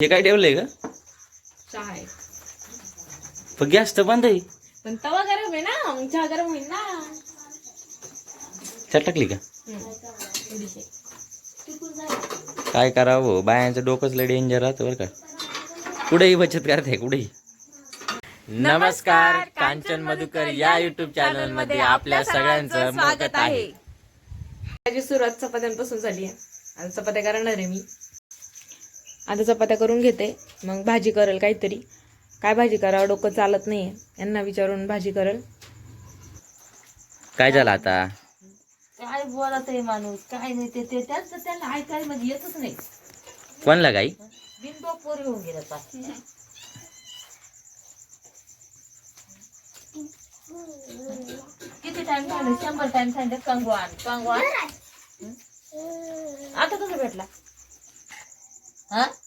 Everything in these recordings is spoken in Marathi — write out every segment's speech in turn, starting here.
हे काय ठेवलंय का चहा आहे. पण गॅस तर बंद आहे. पण तवा गरम आहे ना मग चहा गरम होईल ना. टाकली का? हम्म. थोडीशी. काय करावं बायांचं डोकंच लय डेंजर राहतं बरं का. कुठेही बचत करते कुठेही. नमस्कार कांचन मधुकर या युट्यूब चॅनलमध्ये आपल्या सगळ्यांचं स्वागत आहे. त्याची सुरुवात चपात्यांपासून झाली आहे. आणि चपात्या करणार आहे मी. आता चपात्या करून घेते. मग भाजी करेल काहीतरी. काय भाजी करावं? डोकं चालत नाही यांना विचारून भाजी करेल. काय झालं आता? काय बोलत आहे माणूस? काय नाही ते ते त्याच त्यांना ऐकायला म्हणजे येतच नाही. कोणला गाई? बिनडोक पोरी होऊन गेलं पा किती टाइम झालं? शंभर टाइम सांगितलं कंगवान कंगवान? आता कसं भेटला? हा हे?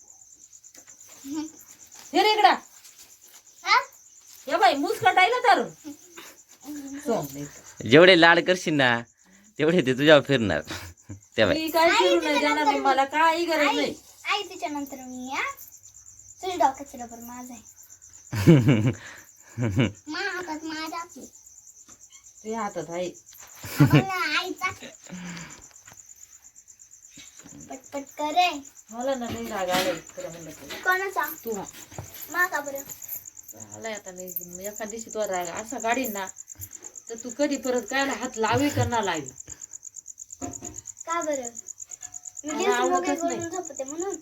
इकडं. हे? बाई तारून नाही तर. जेवढे लाड करशील ना तेवढे ते तुझ्यावर फिरणार. मी काय नाही नाही मला काही गरज नाही. आई त्याच्यानंतर मी या तुझ्या डोक्याचं रबर माझं आहे. मा हातात माझ्या आपली ते हातात आहे. आम्हाला आईचा. पटपट करे मला ना नाही राग आलाय खरं म्हणलं. कोणाचा? तू हा मा का बरं? आलाय आता नाही एका दिवशी तो राग असा गाडीन ना तर तू कधी परत कायला हात लावी करणार लावी? का बरं? मी मला दिवस आवडतच मोबाईल नाही. करून झोपते म्हणून.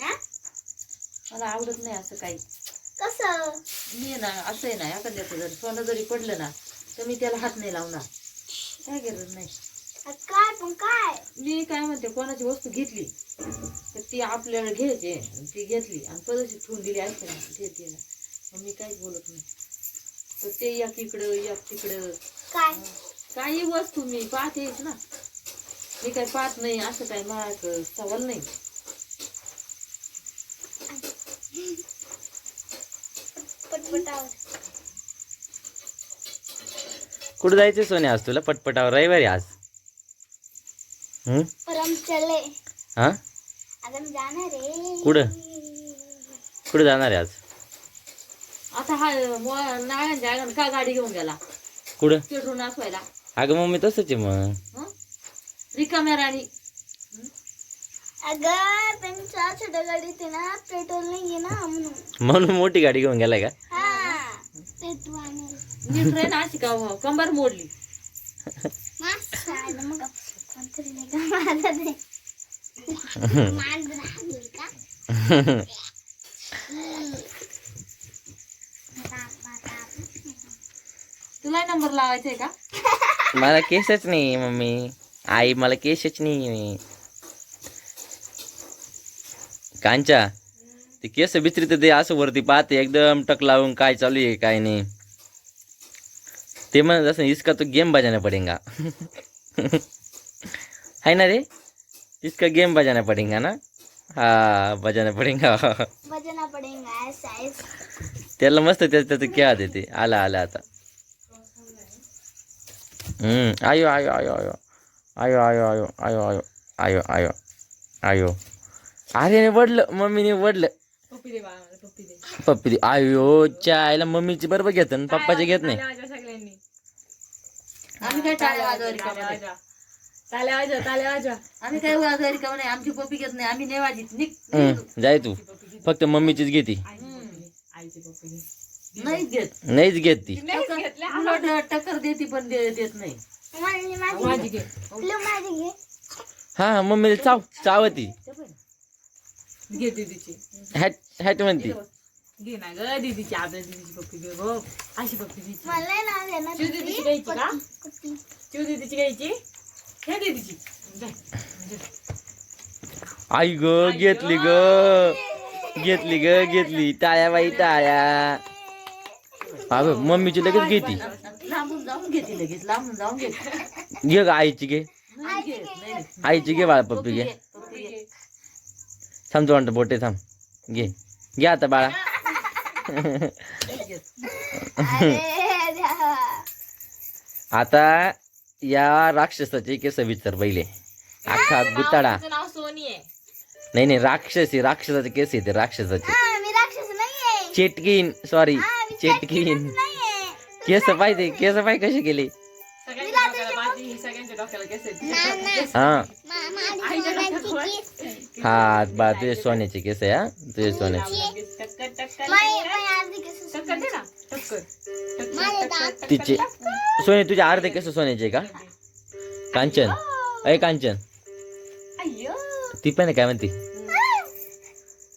हा? मला आवडत नाही असं काही. कसं? मी ना असं आहे ना एखाद्याचं जर सोनं जरी पडलं ना तर मी त्याला हात नाही लावणार. काय गरज नाही. आ, काय पण काय? मी काय म्हणते कोणाची वस्तू घेतली तर ती आपल्याला घ्यायची ती घेतली आणि पदशी ठेवून दिली असते ना घेते ना. मग मी काहीच बोलत नाही. तर ते एक इकडं एक तिकडं. काय? काही वस्तू मी पाहतेच ना. मी काही पाहत नाही असं काही मला सवाल नाही. पटपटावर. कुठं जायचं सोने आज तुला? पटपटावर. रविवारी आज. हम्म परम चले हा? कुठं? कुठं जाणार आहे आज? आता हा नाळ्यांच्या का गाडी घेऊन गेला? कुठं? पेट्रोल नाचवायला अगं मम्मी तसंच आहे मग. हं? रिकाम्या राणी अगं त्यांच्या छोट्या गाडीत ना पेट्रोल नाही ना म्हणून. म्हणून मोठी गाडी घेऊन गेलाय का? हा मी ट्रेन अशी का कंबर मोडली. मग तुला नंबर लावायचा आहे का? मला केसच नाही मम्मी. आई मला केसच नाही कांचा ते केस बिचरीत ते असं वरती पाहते एकदम टक लावून काय चालू आहे काय नाही. ते म्हणत असं इसका तो गेम बजाना पडेगा है ना रे? इसका गेम बजाना पडेगा ना? हा बजाना पडेगा। बजना पडेगा त्याला मस्त त्याचं त्याचं खेळा देते? आला आला आता। हम्म आयो आयो आयो आयो। आयो आयो आयो आयो आयो आयो आयो आयो। अरे वडलं मम्मीने वडलं पप्पी दे बाळा मला, पप्पी दे पप्पी आयो चायला मम्मीची बरोबर घेत ना पप्पाची घेत नाही. टाळ्या वाजवा सगळ्यांनी आम्ही काय टाळ्या वाजवा आम्ही काय वाजवा रिकामे नाही आमची पप्पी घेत नाही आम्ही नाही वाजित हम्म, जाय तू. फक्त मम्मीचीच घेती. आईची पप्पी घे नाहीच घेत नाहीच घेत. ती नाहीच घेतल्या उलट टक्कर देते पण दे- देत नाही. माझी माझी माझी घे. लो माझी घे. हा मम्मीला चाव चावती. घे दीदीची हॅट हॅट म्हणती. घे ना ग दीदीची आपल्या दीदीची पप्पी घे गो अशी पप्पी दीदीची मला नाही नाव देणार शिव दीदीची घ्यायची का? शिव दीदीची घ्यायची. आई ग घेतली ग। घेतली ग। घेतली टाळ्या बाई टाळ्या अगं मम्मीची लगेच घेती. लांबून जाऊन घेते लगेच लांबून जाऊन घेते. घे ग आईची घे. आईची घे बाळा पप्पी घे. थांब म्हणतो बोटे थांब. घे. घे आता बाळा. आता या राक्षसाचे केस विचार पहिले. अख्खा गुताडा. तिचं नाव सोनी आहे. नाही नाही राक्षसी राक्षसाचे केस येते राक्षसाचे. मी राक्षस नाहीये. चेटकीन सॉरी हा, चेटकीन नाहीये. केस पाहिजे केस पाय कसे केले? सगळ्यांच्या डोक्याला बाजी सगळ्यांच्या डोक्याला केस आहेत. ना ना. हा. मा- माझी सोन्याची केस. आहे. हा बा तुझे सोन्याचे केस आहे हा? तुझे सोन्याचे. टक्कर टक्कर माझी- तिचे सोने तुझे अर्धे केस सोन्याचे का? कांचन. अय कांचन. ती पण आहे काय म्हणते?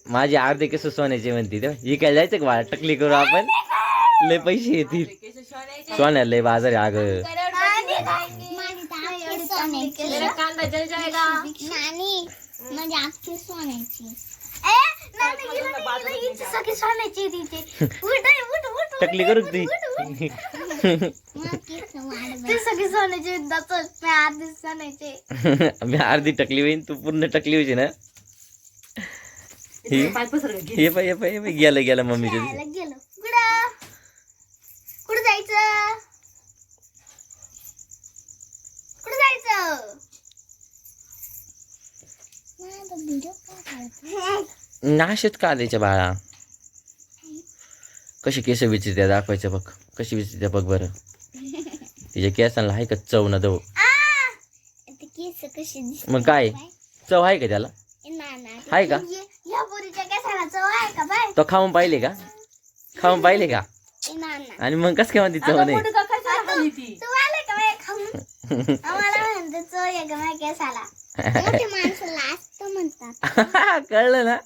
माझे अर्धे केस सोन्याचे म्हणते ही काय जायचं का टकली करू आपण? लय पैसे येतील. सोन्या लय बाजार. मेरा कांदा जल जाएगा नानी म्हणजे सोन्याची टकली करू ती? सगळी सोन्याची. मी अर्धी सोन्याची. मी अर्धी टकली होईन तू पूर्ण टकली होईची ना हे पाय हे पाय गेलं गेलं मम्मीच्या खायला गेलो. कुठं? कुठं जायचं? कुठं जायचं? नाशच का द्यायच्या बाळा? कशी केस विचित्या दाखवायचं बघ. कशी विचित्या बघ बरं. तिच्या केसांना आहे का चव ना दव? ते केस कशी मग काय? चव आहे का त्याला? आहे का? या पोरीच्या केसाला चव आहे का बाय तो खाऊन पाहिले का? खाऊन पाहिले का? आणि मग कसं काय म्हणते चव नाही? ती? तू आले का बाय खाऊन? आम्हाला म्हणते चव आहे का बाय केसाला? मोठी माणसाला असतं म्हणतात. कळलं ना?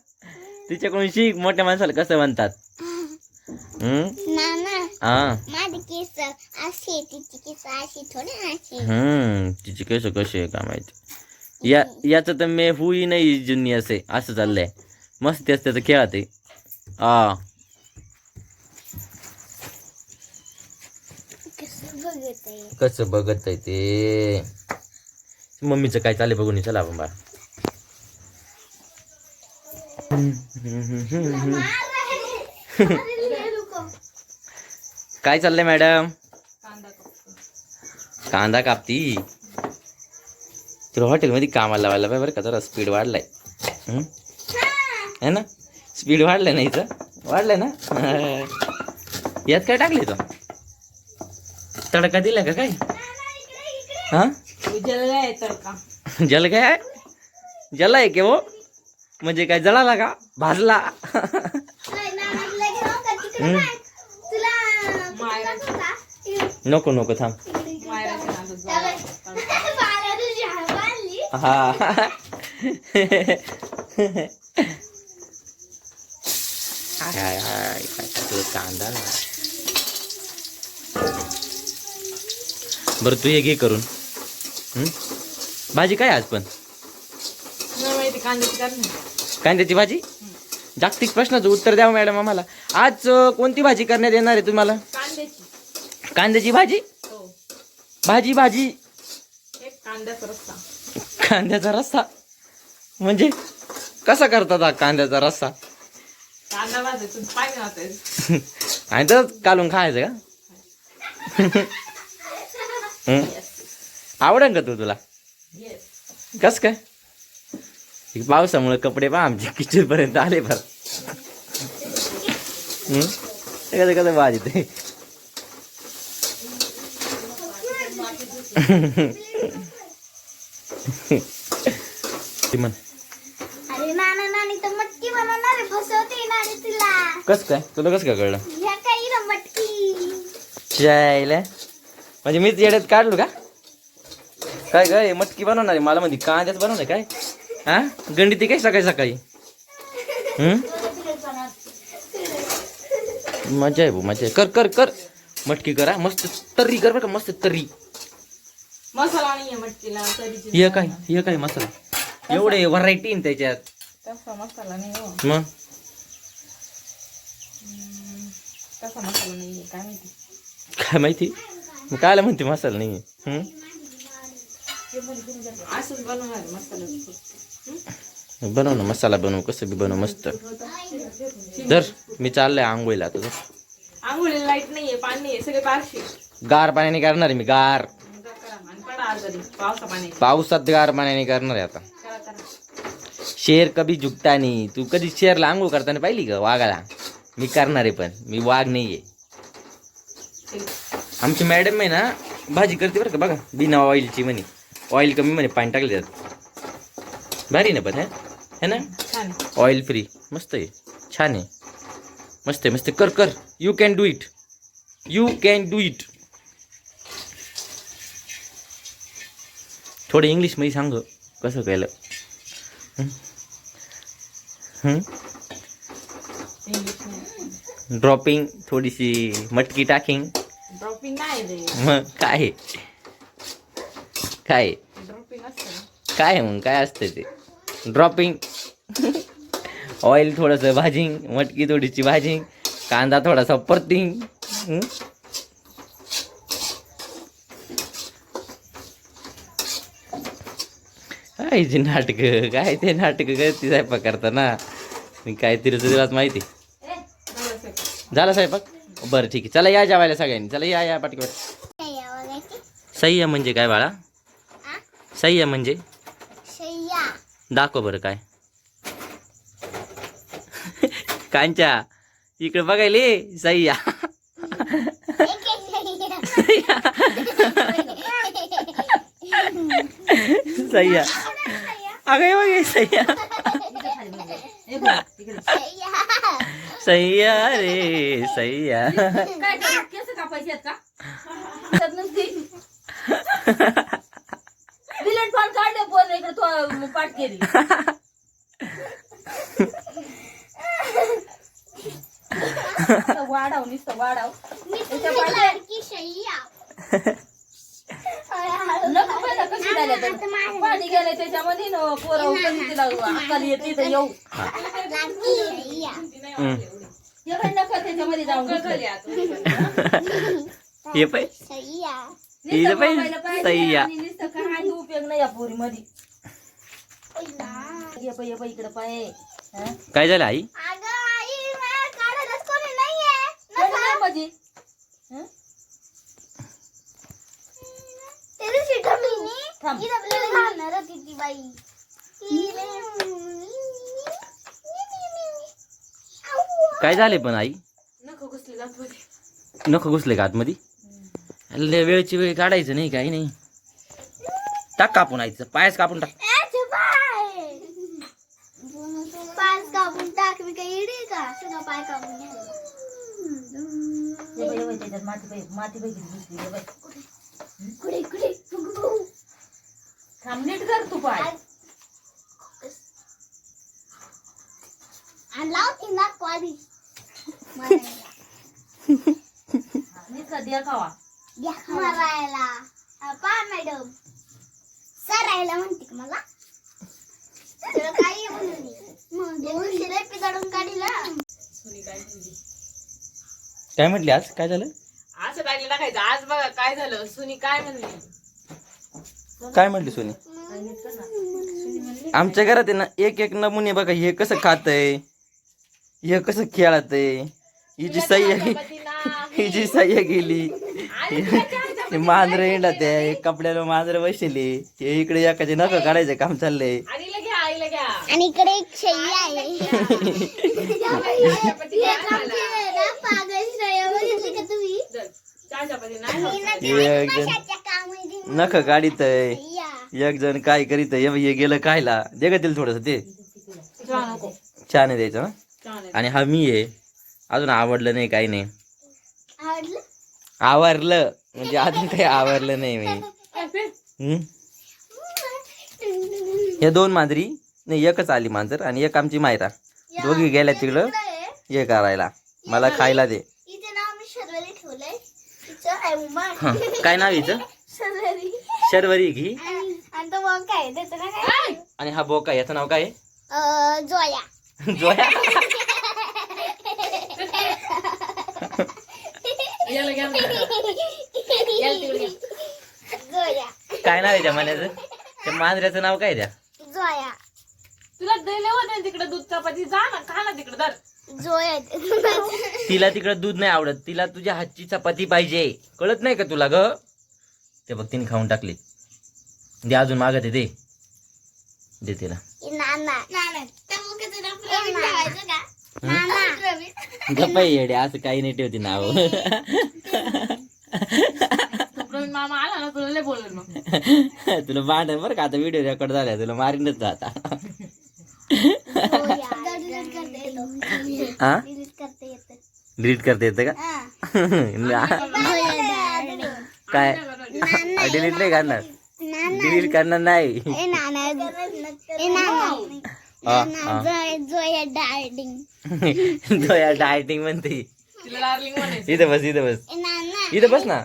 तिच्याकडून शिक मोठ्या माणसाला कसं म्हणतात? हम्म? नाना हा. माझे केस असे तिची केस अशी थोडी अशी हम्म तिची केस कशी आहे का माहिती? या याचं तर मे हुई नाही जुनी असे असं चाललंय. मस्त असते तर खेळा ते आ कसं बघत आहे? कसं बघत आहे ते? मम्मीचं काय चाललंय बघून चला आपण बा काय चाललंय मॅडम? कांदा कापतो? तुला हॉटेलमध्ये कामाला लावायला पाहिजे बरं का जरा स्पीड वाढलाय? है? ना? स्पीड वाढलाय ना इथं? वाढलाय ना? यात काय टाकले तो? तडका दिला का काय? हा उजळला आहे तडका. जल काय आहे? जला आहे के वो म्हणजे काय जळाला का? भाजला? मायराची नको नको थांब. हा. हाय हाय हाय काय टाकलं? कांदा बरं तू हे घे करून. हं? भाजी काय आज पण? कांद्याची करणार कांद्याची भाजी? जागतिक प्रश्नाचं उत्तर द्यावं मॅडम आम्हाला. आज अं, कोणती भाजी करण्यात येणार आहे तुम्हाला? कांद्याची. कांद्याची भाजी? हो. भाजी भाजी. एक कांद्याचा रस्ता कांद्याचा रस्सा? म्हणजे कसा करतात हा कांद्याचा रस्सा? कांदा भाजायचं आणि तर कालून खायचं का? हं? आवडेल का तू तुला? येस कस काय? हे पावसामुळे कपडे पहा आमचे किचन पर्यंत आले? ते कसं कसं भाजी ते ती म्हण. अरे नाना नानी तर मटकी बनवणार आहे फसवते नानी तुला. कस काय? तुला कसं काय कळलं? चायला म्हणजे मीच येड्यात काढलो का? काय काय मटकी बनवणार आहे मला म्हणजे कांद्याच बनवणार काय? हा? गंडी ती काय? सकाळी सकाळी. मजा आहे भाऊ मजा आहे. कर कर कर. मटकी करा. मस्त तर्री कर बरं का मस्त तर्री. मसाला नाहीये मटकीला तरीची हे काय? हे काय मसाला? एवढे व्हरायटी त्याच्यात. तसा मसाला नाही हो. मग? तसा मसाला नाहीये काय माहिती. काय माहिती? मग कायला म्हणते मसाला नाही हम्म? असंच बनवणार आहे मसाला. बनव ना मसाला बनव कसं बी बनव मस्त. जर मी चाललंय आंघोळीला तुझं आंघोळीला लाइट नाहीये पाणी नाहीये सगळे पारशी. गार पाण्याने करणार आहे मी गार. पावसात गार पाण्याने करणार आहे आता. शेर कधी झुकता नाही. तू कधी शेरला आंघोळ करताना पाहिली का वाघाला? मी करणार आहे पण मी वाघ नाहीये. आमची मॅडम आहे ना भाजी करते बरं का बघा बिना ऑइलची म्हणे. ऑइल कमी म्हणे पाणी टाकले त्यात. भारी ना पण है? ना? छान. ऑइल फ्री मस्त आहे. छान आहे. मस्त आहे मस्त. कर कर. You can do it you can do it थोडं इंग्लिशमध्ये सांग कसं केलं ड्रॉपिंग थोडीशी मटकी टाकिंग ड्रॉपिंग मग काय? काय? काय आहे मग? काय असतं ते? ड्रॉपिंग ऑइल थोडंसं भाजिंग मटकी थोडीशी भाजिंग कांदा थोडासा परतिंग? काय जे नाटक काय ते नाटक करते स्वयंपाक करताना? मी काय तरी तुला माहिती? झाला स्वयंपाक? बरं ठीक आहे. चला या जेवायला सगळ्यांनी. चला या या बघायची सह्या म्हणजे काय बाळा? आ? सह्या म्हणजे? दाखव बरं काय. कांच्या इकडे बघायले एक एक शय्या सह्या अगं बघे. शय्या सह्या रे सह्या काय करणार? केस कापायचे आहेत का त्यात नसते. विलट पान काढले पोर इकडे नुसतं वाढाव नुसतं वाढाव. त्याच्या पाठी- नको पहिला कशी झाल्या तर. पाणी गेलं त्याच्यामध्ये न पोरं कधी तिला अक्कल येते तर येऊ. लाडकी शय्या हं. काय नका त्याच्यामध्ये जाऊन हे पाय हिला नुसतं काही उपयोग नाही या पोरी मध्ये ये पाय ये पाय इकडे पाय? काय झालं आई? काय झाले पण आई? नको घुसले जात मध्ये नको घुसले का आतमध्ये वेळची वेळ काढायचं नाही काही नाही. टाक कापून आईचं पायच कापून टाक पाच कापून टाक मी काही इडी का सगळं पाय कापून घ्यायला. माती बाई माती कुठे गुगु. थांब नीट कर तू पाय. आणि लावती ना क्वारी मारायला. द्या खावा. मारायला. पहा मॅडम. सरायला म्हणते का मला? तुला काही म्हणून मग लय पिदाडून काढीला. सुनी काय म्हटली आज? काय झालं? असं टाकलं टाकायचं. आज बघा काय झालं? सुनी काय म्हणली? काय म्हटली सोनी? आमच्या घरात आहे ना एक एक नमुने बघा हे कसं खातय हे कसं खेळतय हिची सह्या. हिची सह्या गेली हे मांजर येणार ते कपड्याला मांजर बसले हे इकडे एकाचे नख काढायचं काम चाललंय. आणि इकडे एक शय्या आहे. हे नख काढितय शय्या. एक जण काय करीत हे गेलं खायला. दे का तिला थोडस ते चहा नको. छान आहे द्यायचं हं? चहा नाही. आणि हा मी आहे. अजून आवडलं नाही काही नाही. आवडलं? आवरलं. म्हणजे अजून काही आवरलं नाही मी? हे दोन मांजरी. नाही एकच आली मांजर आणि एक आमची मायरा. दोघी गेल्या तिकडं. हे करायला. मला खायला दे. हिचं नाव मी शर्वरी ठेवलंय. तिचं आहे उमा. हं, काय नाव हिचं शर्वरी. शर्वरी घी. आणि हा बोका याचं नाव काय? आहे? अं, जोया. जोया? काय नाव आहे त्या मान्याचं? त्या मांजऱ्याचं नाव काय द्या दिले होते तिकडे दूध चपाती जा ना खा ना तिकडे धर. जोया तिला तिकडं दूध नाही आवडत. तिला तुझ्या हातची चपाती पाहिजे. कळत नाही का तुला ग? ते बघ तिने खाऊन टाकली. दे अजून मागत आहे ते दे. तिला. ए, नाना. नाना त्या मुखाचं नाव प्रवीण ठेवायचं का? नाना. प्रवीण. गप्पा येडे असं काही नाही ठेवते नाव. प्रवीण मामा आला ना तुला लय बोलेल मग. तुला बरं का? आता व्हिडिओ रेकॉर्ड झाला तुला मारीनच आता हा? डिलीट करता येतं डिलीट करता येतं का काय डिलीट नाही करणार. डिलीट करणार नाही. ए नाना. ए नाना. नाना. जोया जोया डार्लिंग. दोया डायटिंग म्हणते. तिला डार्लिंग म्हणायचं. इथं बस इथं बस. ए नाना. इथं बस ना.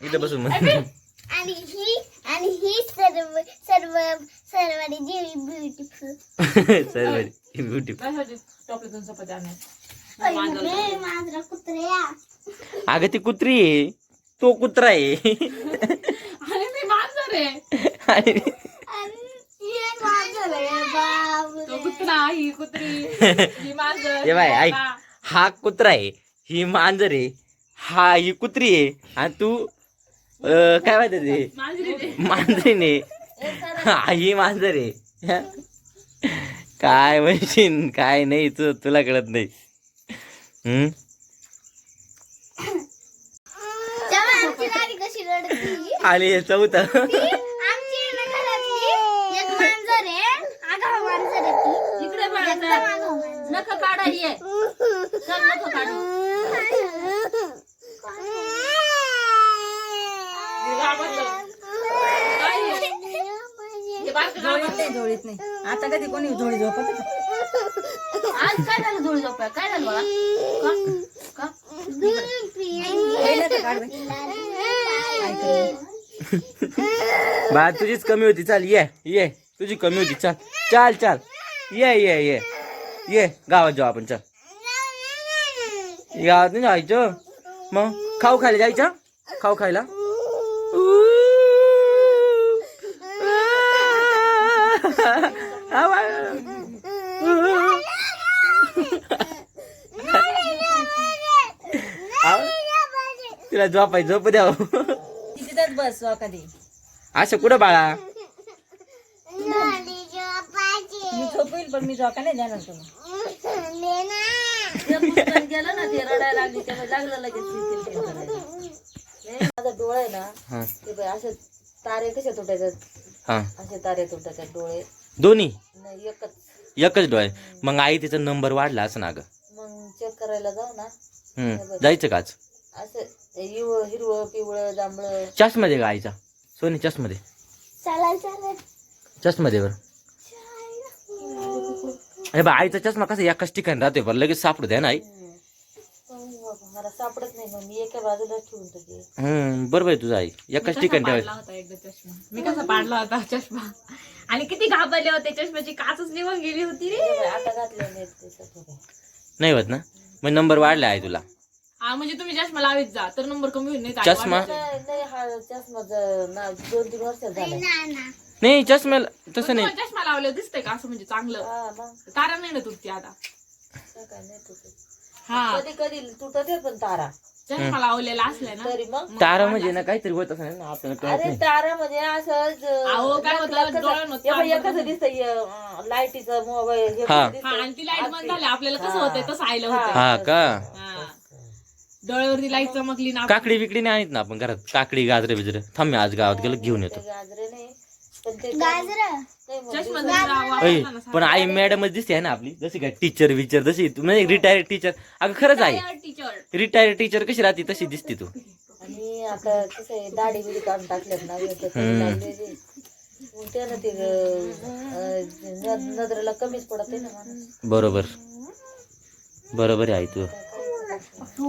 इथं बसून. म्हण आणि ही आणि ही सर्व सर्व सर्वांनी जीवी ब्युटिफुल कशाची चपाती कुत्र्या अगं ती कुत्री आहे तो कुत्रा आहे आणि मी मांजर आहे आणि तो कुत्रा ही कुत्री ही मांजर ये बाय ऐक हा. कुत्रा आहे ही मांजर आहे हा ही कुत्री आहे आणि तू अं, काय माहिती मांजरी ते मांजरीने हा ही मांजर आहे. काय म्हणशील? काय नाही तू तुला कळत नाही. हम्म? हे चौथं. नख काढा ये नख काढू हे घाबरलं. काय हे? झोळीत नाही आता कधी कोणी झोळी झोपत का? आज काय झालं जोडी झोपाय काय झालं मला का? का? पहिलं तर काढ बाई. बा तुझीच कमी होती. चाल ये ये. तुझी कमी होती. चाल चाल चाल. ये ये ये. ये गावात जाऊ आपण चल. गावात नाही जायचं. मग खाऊ खायला जायचं? खाऊ खायला? तिला झोपाय झोप द्या तिथेच बस कधी. असं कुठं बाळा? मी झोपेल पण मी झोका नाही देणार तुला. ते पुस्तक गेलं ना ते रडायला लागली तेव्हा लागलं लगेच किलकिल किलकिल करायला. लय माझा डोळा आहे ना हा. ते असे तारे कसे हा. असे तारे डोळे. दोन्ही? नाही एकच. एकच डोळे. मग आई तिचा नंबर वाढला असं ना ग? मग चेक करायला जाऊ ना. जायचं काच असं हिरव हिरवं पिवळं जांभळं. चष्मध्ये का आईचा? सोनी चष्मध्ये चला चला. चष्मध्ये बर. अरे बा आईचा चष्मा कसा एकाच ठिकाणी राहतोय बरं लगेच सापडत आहे ना आई? अरे बाबा, मला सापडत नाही मग मी एका बाजूला ठेवून टाके हम्म बरोबर आहे तुझं आई. एकाच ठिकाणी ठेवायचं होता एकदा चष्मा? मी कसा पाडला होता चष्मा? आणि किती घाबरले होते चष्म्याची काचच निघून गेली होती रे. आता घातलं नाही ते सगळं. नाही होत ना? मग नंबर वाढला आहे तुला. हा म्हणजे तुम्ही चष्मा लावित जा. तर नंबर कमी होईल नाही चष्मा? नाही नाही, हा चष्मा ज- ना दोन तीन वर्षात झाला. नाना नाही चष्म्याला तसं नाही. चष्मा लावल्यावर दिसतंय का असं म्हणजे चांगलं? हा मग. तारा नाही ना तुटती आता. काय नाही तुटत. हा. कधी कधी तुटत आहे पण तारा. चष्मा लावलेला असलाय ना तरी मग. तारा म्हणजे ना काहीतरी होत असं ना आपल्याला कळत अरे नाही. तारा म्हणजे असं अहो, काय होतं, दिसत लाईटीचं मोबाईल हा. हा. आणि ती लाइट बंद झाली आपल्याला कसं होतंय तसं आयलं होतं हा का? हा. डोळ्यावरती लाइट चमकली ना काकडी बिकडी नाही आणत ना आपण घरात. काकडी गाजरे बिजरे. थांब मी आज गावात गेलो घेऊन येतो. गाजरे नाही पण ते गाजर? नाही मग चष्मा दिवस- जर ऐ, वापरला ना पण आई मॅडमच दिसते आहे ना आपली? जशी काय टीचर विचर जशी तू म्हणजे रिटायर्ड टीचर अगं खरंच आहे टीचर रिटायर्ड टीचर कशी राहते तशी दिसते तू. आणि आता कसं आहे दाढी बिडी काढून टाकल्यात ना आता कमी लागलेली. मग त्यानं ते अं, न- नजरेला कमीच पडत आहे ना माणूस. बरोबर. बरोबर आहे आई तू.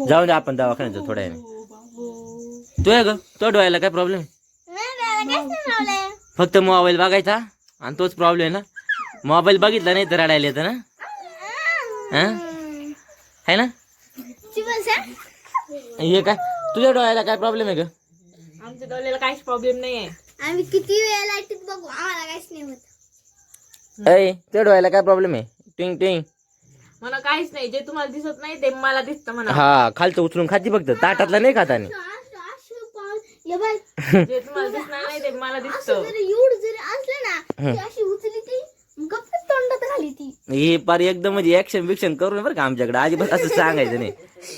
जाऊ दे आपण दवाखान्यात जाऊ थोड्या वेळाने तू आहे ग? तो डोळ्याला काय प्रॉब्लेम फक्त मोबाईल बघायचा आणि तोच प्रॉब्लेम आहे ना? मोबाईल बघितला नाही तर रडायला येतं ना? हा. ना? हे. काय? तुझ्या डोळ्याला काय प्रॉब्लेम आहे ग? आमच्या डोळ्याला काहीच प्रॉब्लेम नाहीये. आम्ही किती वेळा बघू आम्हाला काहीच नाही होत. तुझ्या डोळ्याला काय प्रॉब्लेम आहे? टिंग टिंग. मला काहीच नाही जे तुम्हाला दिसत नाही ते मला दिसतं म्हणा. हा खालचं उचलून खाती फक्त ताटातला नाही खाता आणि असं- असं पाऊल- ये बाय, जे तुम्हाला दिसणार नाही ते मला दिसतं. जरी एवढं जरी असलं ना ती अशी उचली ती हे पार एकदम म्हणजे ऍक्शन बिक्शन करून बरं का आमच्याकडे. अजिबात असं सांगायचं नाही.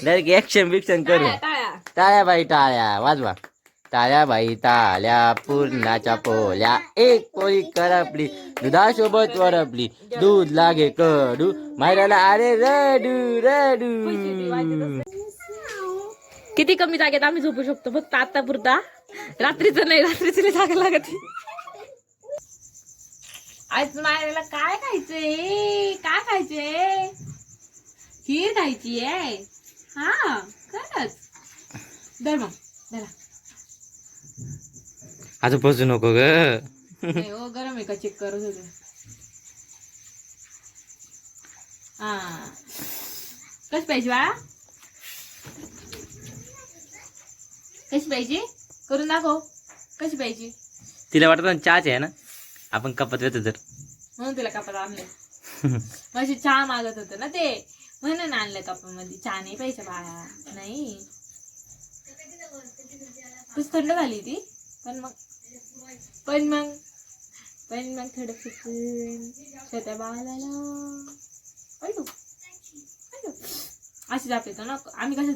डायरेक्ट ऍक्शन बिक्शन करून. टाळ्या. टाळ्या बाई टाळ्या. वाजवा. टाळ्या बाई टाळ्या पूर्णाच्या पोल्या. एक पोळी करपली दुधासोबत वरपली. दूध लागे कडू मायराला अरे रडू रडू. किती कमी जागेत आम्ही झोपू शकतो फक्त आता पुरता. रात्रीचं नाही रात्रीचं नाही जागा लागत. आज मारायला काय खायचंय? काय खायचंय? खीर खायची आहे हा खरंच. धर मग धरा. आता बसू नको ग. हो गरम आहे का? चेक करत होते हा. कशी पाहिजे बाळा? कशी पाहिजे? करून दाखव. कशी पाहिजे? तिला वाटत ना चहाच आहे ना? आपण कपात येतो तर. म्हणून तिला कपात आणले. माझी चहा मागत होत ना ते. म्हणून आणलं कपामध्ये. चहा नाही पाहिजे बाळा. नाही. खूप थंड झाली ती. मग पण मग ना. आम्ही कसं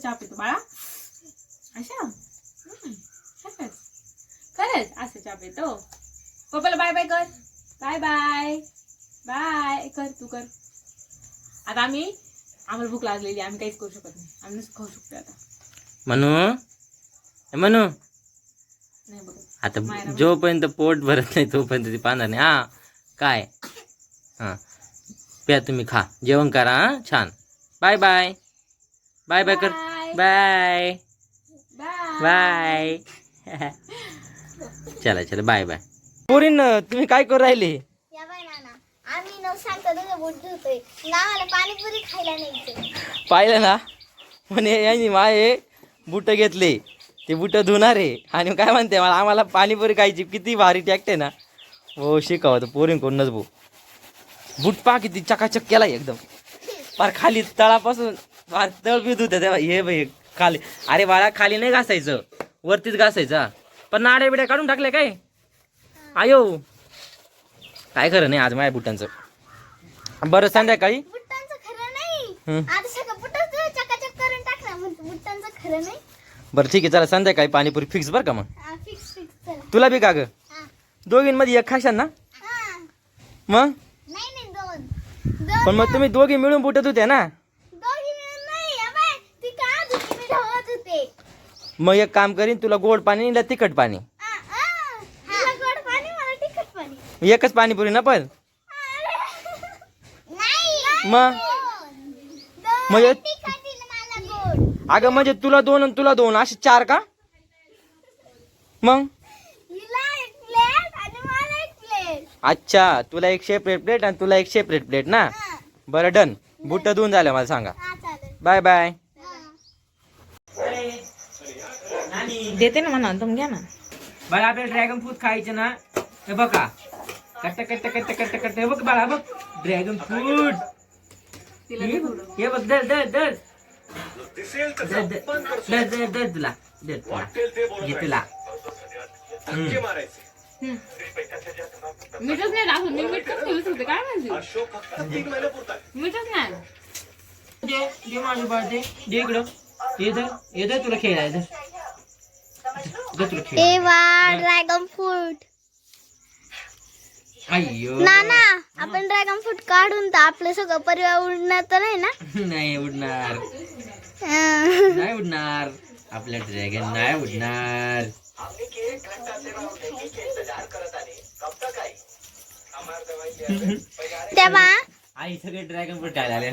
अशा? हम्म, पितो पप्पाला बाय बाय कर. बाय बाय बाय कर तू कर. आता आम्ही आम्हाला भूक आहे, आम्ही काहीच करू शकत नाही. खाऊ शकतो आता. नाही बघत आता जोपर्यंत पोट भरत नाही तोपर्यंत ती पाहणार नाही. हा काय? हा. प्या तुम्ही खा. जेवण करा हा? छान. Bye bye. बाय बाय कर. बाय. बाय. चला चला. Bye bye. पोरीन तुम्ही काय करू राहिले? या बाय नाना आम्ही न सांगता तुझं बोट धुतोय. नावाला पाणीपुरी खायला न्यायचं. पाहिलं ना? म्हणे यांनी माये बुट घेतले. ते बुट धुणार आहे. आणि काय म्हणते मला आम्हाला पाणीपुरी खायची. किती भारी टॅक्ट आहे ना. हो शिकावं पोरीन कोणच भाऊ. बुट पा किती चकाचक केला एकदम. पार खाली तळापासून पार तळ बी धुत तेव्हा. हे बाई खाली अरे बाळा खाली नाही घासायचं. वरतीच घासायचं. पण नाड्या बिड्या काढून टाकले काय? आयो. काय खरं नाही आज माझ्या बुटांचं. बरं संध्याकाळी. खरं नाही. नाही बरं ठीक आहे चला संध्याकाळी पाणीपुरी फिक्स बरं का मग? फिक्स फिक्स चला. तुला बी का ग? हा. दोघींमध्ये एक खाशाल ना? हा. मग? नाही नाही दोन. दोन पण मग तुम्ही दोघी मिळून बुटत होत्या ना? दोघी मिळून नाही या बाय. ती का धुती मी धावत होते. मग एक काम करीन तुला गोड पाणी आणि तिखट पाणी. आ, आ. तुला गोड पाणी मला तिखट पाणी. एकच पाणीपुरी ना पण? नाही मग? दोन. मग तिखट गोड अगं म्हणजे तुला दोन आणि तुला दोन असे चार का? मग? हिला एक प्लेट आणि मला एक प्लेट. अच्छा तुला एक सेपरेट प्लेट आणि तुला एक सेपरेट प्लेट ना? बरं डन. बुट धुवून झालं मला सांगा. हा बाय बाय. हा. देते ना म्हणा तुम्ही घ्या ना. बाळा आपल्याला ड्रॅगन फ्रूट खायचं ना? हे बघा कट्ट कट्ट कट्ट कट्ट कट्ट. हे बघ बाळा बघ. ड्रॅगन फ्रूट हे बघ दर दर दर दर तुला दर तुला. घे तुला. हम्म. मीठच नाही टाकलं मी मीठ कसं ठेवत होते काय माहिती? मीठच नाही. दे दे माझी बाळ दे. दे इकडं. ये दर ये दर तुला खेळायचं. दे तुला खेळ ड्रॅगन फ्रूट नाना आपण ड्रॅगन फ्रूट काढून तर आपलं सगळं परिवार उडणार तर नाही ना? नाही उडणार. नाही उडणार. आपल्या ड्रॅगन नाही उडणार. तेव्हा आई सगळे ड्रॅगन फ्रूट खायला आले.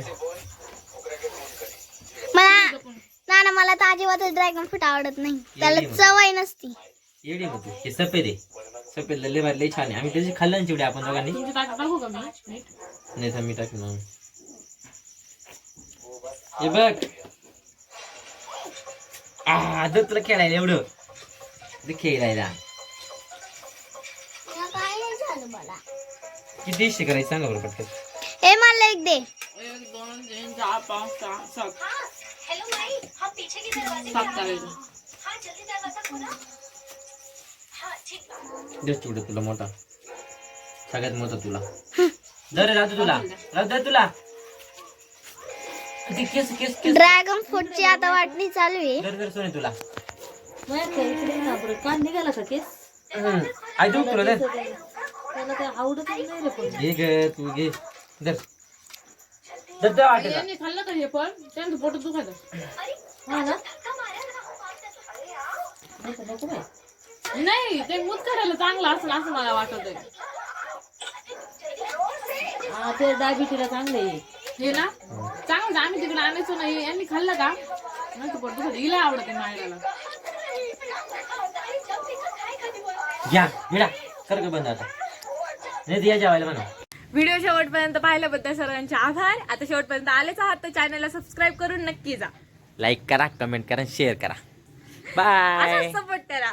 मला नाना मला तर अजिबातच ड्रॅगन फ्रूट आवडत नाही. त्याला चवय नसती. येडे होते हे सफेद आहे. सफेद लय भारी लय छान आहे. आम्ही त्याची खाल्लं ना चिवडे आपण दोघांनी. टाकू का मी? मीठ नाही तर मी टाकून आणू. हे बघ. आ दर तुला खेळायला एवढं. दे खेळायला. काय नाही झालं मला. किती हिस्से करायचं सांगा बरं पटकन. हे मला एक दे. एक दोन तीन चार पाच सहा. सात सात करायचं दे चिवडे तुला मोठा. सगळ्यात मोठा तुला. जर राहतो तुला. राहतो तुला. किती केस केस केस. ड्रॅगन फ्रूटची आता वाटणी चालू आहे. सोने तुला. कान निघाला का केस? हम्म. आई तू तुला दर त्याला काय आवडत नाही रे पण. घे ग तू घे. दर दर खाल्लं का हे पण? त्यांचं पोट दुखायचं हा ना? नको बाई. नाही ते मूत करायला चांगलं असं असं मला वाटत हा ते डायबिटीला चांगलं आहे. हे ना चांगलं आम्ही तिकडे आणायचो नाही यांनी खाल्लं का? नाही पोट दुखत हिला आवडत मायला घ्या भिडा कर ग बंद आता. नाही दिया जेवायला म्हणा. व्हिडिओ शेवटपर्यंत पाहिल्याबद्दल सर्वांचे आभार. आता शेवटपर्यंत आलेच आहात तर चॅनलला सबस्क्राईब करून नक्की जा. लाईक करा कमेंट करा शेअर करा. बाय असं सपोर्ट करा.